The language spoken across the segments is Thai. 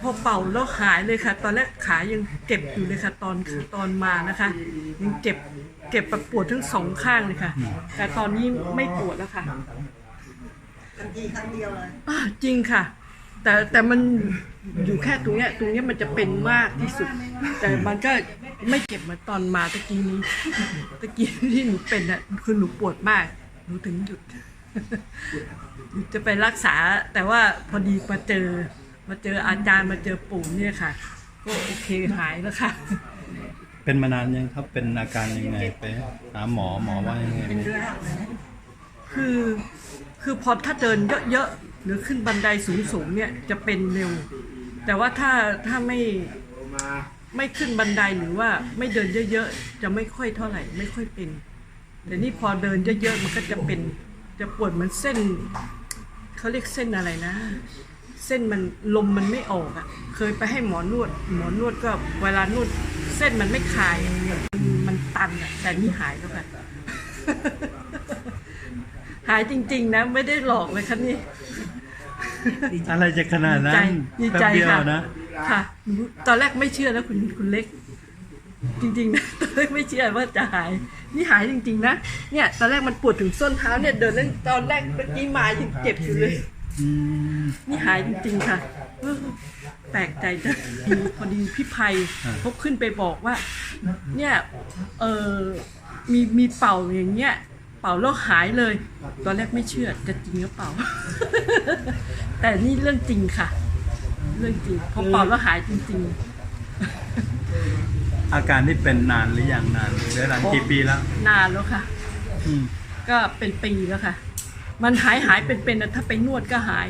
พอเป่าแล้วหายเลยค่ะ ตอนแรกขายังเจ็บอยู่เลยค่ะ ตอนตอนมานะคะ ยังเจ็บเจ็บแบบปวดทั้งสองข้างเลยค่ะ แต่ตอนนี้ไม่ปวดแล้วค่ะทันทีครั้งเดียวเลยอ่าจริงค่ะ แต่แต่มันอยู่แค่ตรงเนี้ยตรงเนี้ยมันจะเป็นมากที่สุด แต่มันก็ไม่เจ็บเหมือนตอนมาตะกี้นี้ตะกี้ที่หนูเป็นอะคือหนูปวดมากหนูถึงหยุด จะไปรักษาแต่ว่าพอดีมาเจอ มาเจออาจารย์มาเจอปู่เนี่ยค่ะ ก็โอเคหายแล้วค่ะ เป็นมานานยังครับเป็นอาการยังไงไปหาหมอหมอว่ายังไงเป็นเรื้อรังเลยนะคือคือพอถ้าเดินเยอะๆหรือขึ้นบันไดสูงๆเนี่ยจะเป็นเร็ว แต่ว่าถ้าถ้าไม่ไม่ขึ้นบันไดหรือว่าไม่เดินเยอะๆจะไม่ค่อยเท่าไหร่ไม่ค่อยเป็น แต่นี่พอเดินเยอะๆมันก็จะเป็นจะปวดเหมือนเส้นเขาเรียกเส้นอะไรนะ เส้นมันลมมันไม่ออกอะ่ะ เคยไปให้หมอนวด หมอนวดก็เวลานวดเส้นมันไม่คลายมันมันตันอะ่ะแต่นี่หายแล้วค่ะ หายจริง ๆ นะ ไม่ได้หลอกเลยค่ะนี่อะไรจะขนาดดีนั้ใจนดีแป๊ใจบเดียวค่ะนะค่ะหนูตอนแรกไม่เชื่อนะคุณคุณเล็ก จริงๆนะตอนแรกไม่เชื่อว่าจะหาย นี่หายจริง ๆ นะเนี่ย ตอนแรกมันปวดถึงส้นเท้าเนี่ยเดินเล่นตอนแรกเมื่อกี้มายังเจ็บอยู่เลยอืม นี่หายจริงๆค่ะเออแปลกใจจังพอดีพี่ภัยอ่าเขาขึ้นไปบอกว่า เนี่ยเออมีมีเป่าอย่างเงี้ย เป่าแล้วหายเลย ตอนแรกไม่เชื่อจะจริงหรือเปล่า แต่นี่เรื่องจริงค่ะ เรื่องจริงพอเป่าแล้วหายจริงอาการที่เป็นนานหรือยังนานเรื้อรังกี่ปีแล้วๆนานแล้วค่ะอืมก็เป็นปีแล้วค่ะ มันหายหายเป็นเป็นๆนะถ้าไปนวดก็หาย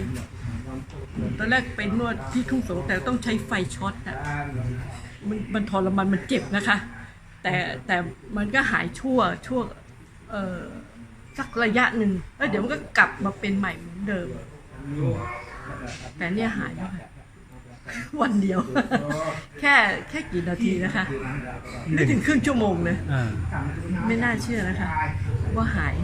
ตอนแรกไปนวดที่ทุ่งสงแต่ต้องใช้ไฟช็อตอะมันมันทรมานมันเจ็บนะคะ แต่แต่มันก็หายชั่วชั่วเออสักระยะหนึ่งแล้วเดี๋ยวมันก็กลับมาเป็นใหม่เหมือนเดิม แต่เนี่ยหายแล้วค่ะวันเดียว แค่แค่กี่นาทีนะคะ ไม่ถึงครึ่งชั่วโมงเลย อ่า ไม่น่าเชื่อนะคะ ว่าหาย